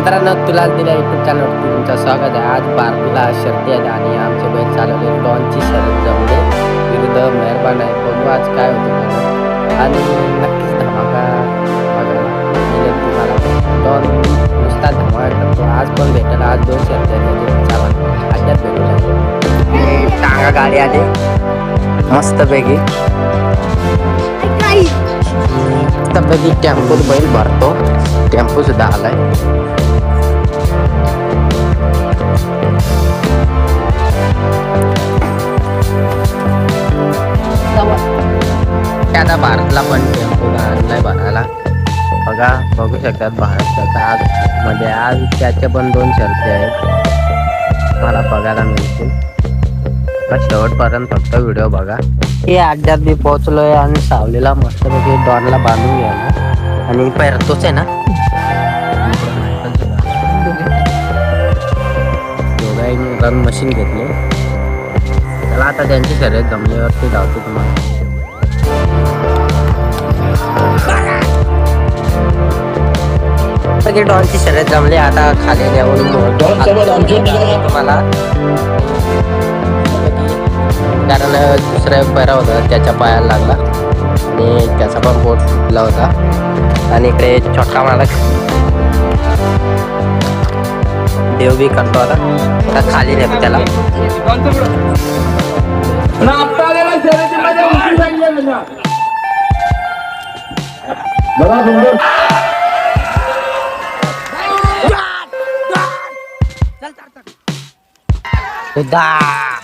मित्रांनो तुला दिल्या युट्यूब चॅनलवरती तुमचं स्वागत आहे. आज भारतीला शर्ती आहेत आणि आमचे बैल चालवले डॉनची शर्यत जमले. विरुद्ध मेहरबान आहे बघू आज काय होतं आणि नक्कीच धमाका तुम्हाला. डॉन नुसता धमाका करतो. आज पण भेटेल. आज दोन शर्ती आहेत. त्याचे चाला आज्यात भेटून टांगा गाडी आली. मस्तपैकी. मस्तपैकी टेम्पोत बैल भरतो. टेम्पो सुद्धा आलाय. आपला पण टेम्पो आणलाय भरायला बघा बघू शकतात भारताचा आज. म्हणजे आज त्याचे पण दोन शर्ती आहेत. मला बघायला मिळतील. शेवटपर्यंत फक्त व्हिडिओ बघा. हे अड्ड्यात मी पोहोचलोय आणि सावलीला मस्तपैकी डॉनला बांधून घ्यायला. आणि पैर तोच आहे ना. दोघांनी रन मशीन घेतले. त्याला आता त्यांची शर्यत जमल्यावरती धावतो तुम्हाला. सगळी डॉनची शर्यत जमली आता खाली देऊन तुम्हाला. कारण दुसरा पैरा होता त्याच्या पायाला लागला. आणि त्याचा पण बोट फुटला होता. आणि इकडे छोटा मालक. देव बी करतो आता. आता खाली नेतो त्याला. बघा. 不大。